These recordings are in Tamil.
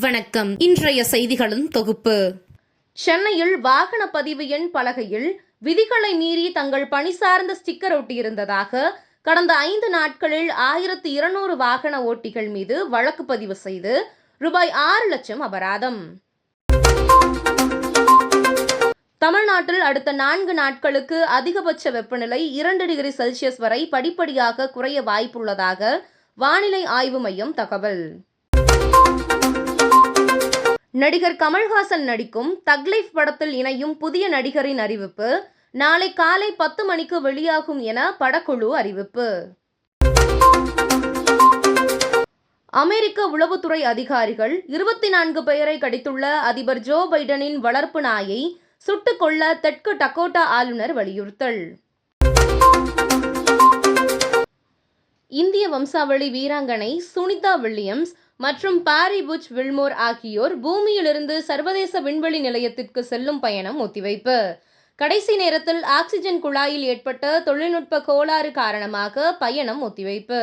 வணக்கம். இன்றைய செய்திகளின் தொகுப்பு. சென்னையில் வாகன பதிவு எண் பலகையில் விதிகளை மீறி தங்கள் பணி சார்ந்த ஸ்டிக்கர் ஒட்டியிருந்ததாக கடந்த ஐந்து நாட்களில் ஆயிரத்து இருநூறு வாகன ஓட்டிகள் மீது வழக்கு பதிவு செய்து ரூபாய் ஆறு லட்சம் அபராதம். தமிழ்நாட்டில் அடுத்த நான்கு நாட்களுக்கு அதிகபட்ச வெப்பநிலை இரண்டு டிகிரி செல்சியஸ் வரை படிப்படியாக குறைய வாய்ப்புள்ளதாக வானிலை ஆய்வு மையம் தகவல். நடிகர் கமல்ஹாசன் நடிக்கும் தக்லைஃப் படத்தில் இணையும் புதிய நடிகரின் அறிவிப்பு நாளை காலை பத்து மணிக்கு வெளியாகும் என படக்குழு அறிவிப்பு. அமெரிக்க உளவுத்துறை அதிகாரிகள் இருபத்தி நான்கு பெயரை கடித்துள்ள அதிபர் ஜோ பைடனின் வளர்ப்பு நாயை சுட்டுக் கொள்ள தெற்கு டக்கோட்டா ஆளுநர் வலியுறுத்தல். இந்திய வம்சாவளி வீராங்கனை சுனிதா வில்லியம்ஸ் மற்றும் பாரி புச் வில்மோர் ஆகியோர் பூமியிலிருந்து சர்வதேச விண்வெளி நிலையத்திற்கு செல்லும் பயணம் ஒத்திவைப்பு. கடைசி நேரத்தில் ஆக்சிஜன் குழாயில் ஏற்பட்ட தொழில்நுட்ப கோளாறு காரணமாக பயணம் ஒத்திவைப்பு.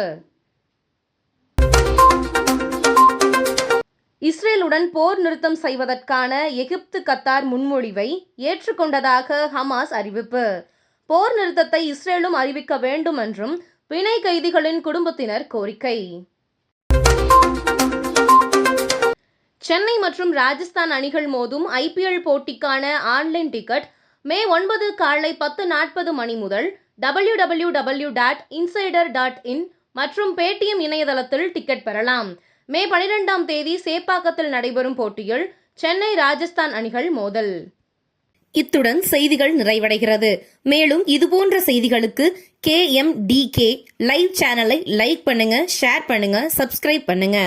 இஸ்ரேலுடன் போர் நிறுத்தம் செய்வதற்கான எகிப்து கத்தார் முன்மொழிவை ஏற்றுக்கொண்டதாக ஹமாஸ் அறிவிப்பு. போர் நிறுத்தத்தை இஸ்ரேலும் அறிவிக்க வேண்டும் என்றும் பிணை கைதிகளின் குடும்பத்தினர் கோரிக்கை. சென்னை மற்றும் ராஜஸ்தான் அணிகள் மோதும் ஐபிஎல் போட்டிக்கான ஆன்லைன் டிக்கெட் மே ஒன்பது காலை பத்து நாற்பது மணி முதல் W W W dot insider dot in மற்றும் பேடிஎம் இணையதளத்தில் டிக்கெட் பெறலாம். மே பனிரெண்டாம் தேதி சேப்பாக்கத்தில் நடைபெறும் போட்டியில் சென்னை ராஜஸ்தான் அணிகள் மோதல். இத்துடன் செய்திகள் நிறைவடைகிறது. மேலும் இதுபோன்ற செய்திகளுக்கு K M D K live சேனலை லைக் பண்ணுங்க ஷேர் பண்ணுங்க சப்ஸ்கிரைப் பண்ணுங்க.